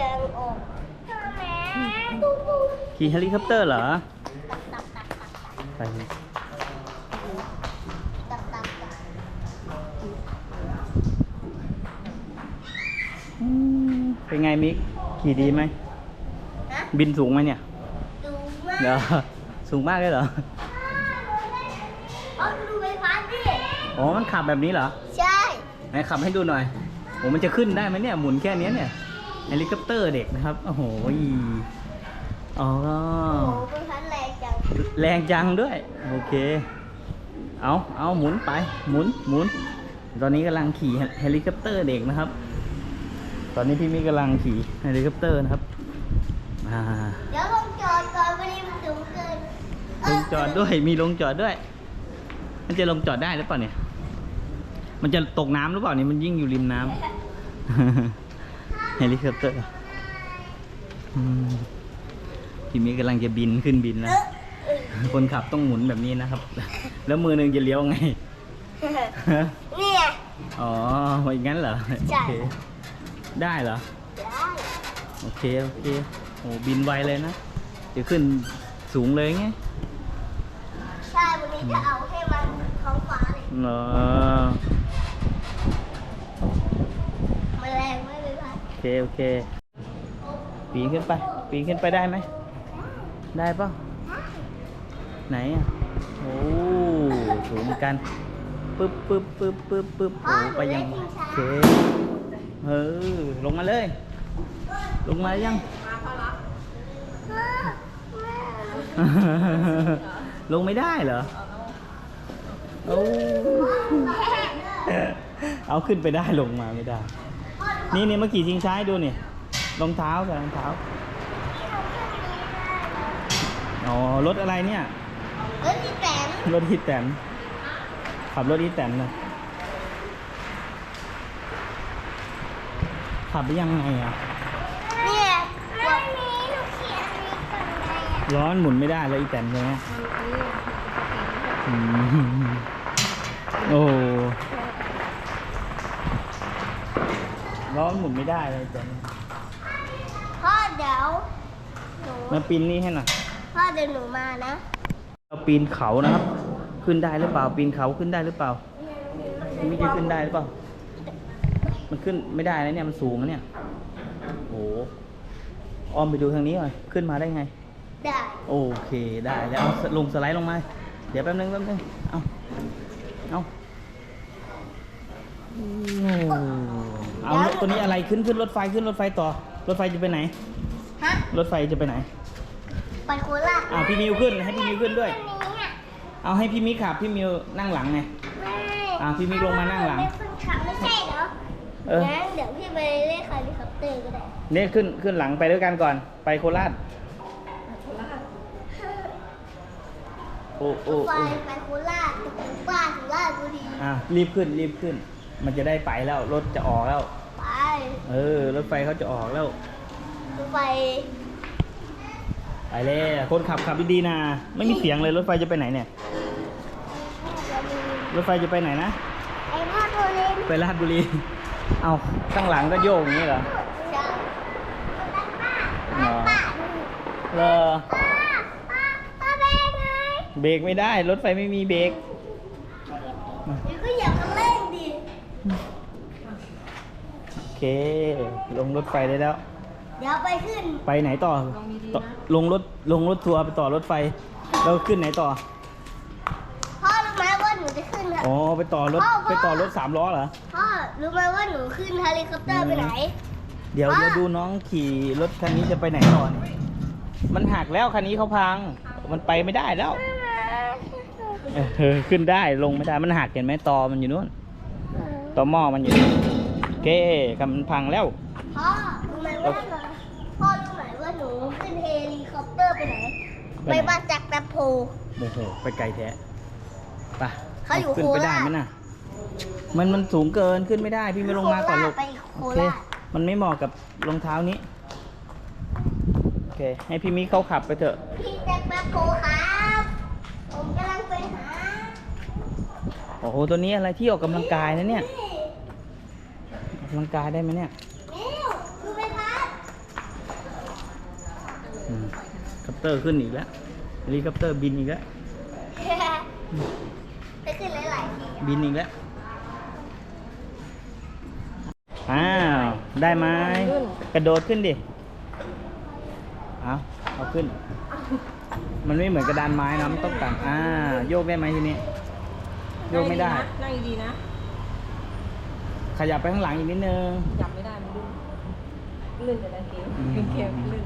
กงออกแม่ตุ๊ตุ๊ขี่เฮลิคอปเตอร์เหรอตับตับตับตับไปตับตับตับอืมเป็นไงมิกขี่ดีไหมฮะบินสูงไหมเนี่ยดูมากเดี๋ยวสูงมากเลยเหรออ๋อดูไฟฟ้าดิอ๋อมันขับแบบนี้เหรอใช่ ไหนขับให้ดูหน่อยโอ้มันจะขึ้นได้ไหมเนี่ยหมุนแค่เนี้ยเนี่ย เฮลิคอปเตอร์เด็กนะครับ โอ้โหอ๋อโอ้โหไฟฟ้าแรงจังแรงจังด้วย โอเค เอาเอาหมุนไปหมุนหมุน ตอนนี้กำลังขี่เฮลิคอปเตอร์เด็กนะครับ ตอนนี้พี่มิกกำลังขี่เฮลิคอปเตอร์นะครับเดี๋ยวลงจอดก่อนวันนี้มันสูงเกินลงจอดด้วยมีลงจอดด้วย มันจะลงจอดได้หรือเปล่าเนี่ย มันจะตกน้ำหรือเปล่าเนี่ยมันยิ่งอยู่ริมน้ำ เฮลิคอปเตอร์อืมพี่มิกกำลังจะบินขึ้นบินแล้วคนขับต้องหมุนแบบนี้นะครับ แล้วมือหนึ่งจะเลี้ยวไงเนี่ยอ๋ออย่างนั้นเหรอใช่โอเคได้เหรอได้โอเคโอเคโอ้บินไวเลยนะจะขึ้นสูงเลยไงใช่วันนี้จะเอาให้มันท้องฟ้าเลยเหรอ มันแรงมาก เลยค่ะโอเค โอเค ปีนขึ้นไป ปีนขึ้นไปได้ไหม ได้ปะไหนอะ โอ้สูงเหมือนกันปึ๊บปึ๊บปึ๊บปึ๊บปึ๊บโอ้ไปยังโอเคเออลงมาเลย ลงมายัง ลงไม่ได้เหรอเอาเอาขึ้นไปได้ลงมาไม่ได้ นี่นี่เมื่อกี้ชิงช้าให้ดูนี่รองเท้ากับรองเท้าอ๋อรถอะไรเนี่ยรถที่แตนรถอีแตนขับรถอีแตนนะขับไปยังไงอะเนี่ยวันนี้หนูเขียนนี้ก่อนไงอะร้อนหมุนไม่ได้แล้วอีแตนใช่ไหมอืมโอ้ ร้อนหมุนไม่ได้เลยแตนพ่อเดี๋ยวหนูมาปีนนี่ให้หน่อยพ่อเดี๋ยวหนูมานะเราปีนเขานะครับ ขึ้นได้หรือเปล่า ปีนเขาขึ้นได้หรือเปล่าไม่จะขึ้นได้หรือเปล่า มันขึ้นไม่ได้นะเนี่ยมันสูงนะเนี่ยโอ้โหอ้อมไปดูทางนี้หน่อยขึ้นมาได้ไง ได้โอเคได้แล้วเอาลงสไลด์ลงมา เดี๋ยวแป๊บนึงแป๊บนึงเอาเอาโอ้ เอารถตัวนี้อะไรขึ้นขึ้นรถไฟขึ้นรถไฟต่อ รถไฟจะไปไหน ฮะ รถไฟจะไปไหน ไปโคราชอ่าพี่มิวขึ้นให้พี่มิวขึ้นด้วยอันนี้อะเอาให้พี่มิกขับพี่มิวนั่งหลังไงไม่อะพี่มิกลงมานั่งหลังไม่คนขับไม่ใช่เหรอเออ งั้นเดี๋ยวพี่ไปเล่นเฮลิคอปเตอร์ก็ได้เนี่ยขึ้นขึ้นหลังไปด้วยกันก่อนไปโคราชโอ้โอ้ไปโอ้ไปโคราชจะถึงบ้านถึงราชบุรี อะรีบขึ้นรีบขึ้น มันจะได้ไปแล้วรถจะออกแล้วไป เออ รถไฟเขาจะออกแล้วไปไปเลยคนขับขับดีๆนะ ไม่มีเสียงเลยรถไฟจะไปไหนเนี่ย รถไฟจะไปไหนนะ ไอ้พ่อตัวเล่นไปราชบุรี เอาข้างหลังก็โยกอย่างนี้เหรอใช่เหรอป้าเลอป้าป้าป้าเป็นไงเบรกไม่ได้ รถไฟไม่มีเบรกเดี๋ยวก็อย่ามาเล่นดิโอ เค ลงรถไฟได้แล้ว เดี๋ยวไปขึ้น ไปไหนต่อต่อลงรถลงรถทัวร์ไปต่อรถไฟ แล้วขึ้นไหนต่อ พ่อรู้ไหมว่าหนูจะขึ้นอ๋อไปต่อรถพ่อพ่อไปต่อรถสามล้อเหรอ พ่อรู้ไหมว่าหนูขึ้นเฮลิคอปเตอร์ไปไหน เดี๋ยวพ่อเดี๋ยวดูน้องขี่รถคันนี้จะไปไหนต่อเนี่ยมันหักแล้วคันนี้เขาพัง มันไปไม่ได้แล้วเออขึ้นได้ลงไม่ได้มันหักเห็นไหมตอมันอยู่นู่นตอหม้อมันอยู่นู่นโอ เคกำมันพังแล้ว พ่อรู้ไหมว่าพ่อรู้ไหมว่าหนูขึ้นเฮลิคอปเตอร์ไปไหน ไปไหนไปบ้านจากแตโพโมโห ไปไกลแท้ไปเขาอยู่ขึ้นไปได้โคราชไหมน่ะ มันมันสูงเกินขึ้นไม่ได้ พี่ไม่ลงมาก่อนลูก ไปโคโอเค ราชมันไม่เหมาะกับรองเท้านี้ โอเค ให้พี่มิเขาขับไปเถอะ พี่แจ็คแป๊บโพครับ ผมกำลังไปหาโอ้โห ตัวนี้อะไรที่ออกกำลังกายนะเนี่ยออ กำลังกายได้ไหมเนี่ยคัปเตอร์ขึ้นอีกแล้วเฮลิคอปเตอร์บินอีกแล้วจะขึ้นหลายๆบินอีกแล้วอ้าวได้ไหมกระโดดขึ้นดิเอาเอาขึ้น มันไม่เหมือนกระดานไม้นะมันต้องต่างอ่าโยกได้ไหมทีนี้โยกไม่ได้นั่งดีนะ ขยับไปข้างหลังอีกนิดนึงจับไม่ได้มันลื่นลื่นแต่ละเกมอืม เกมลื่น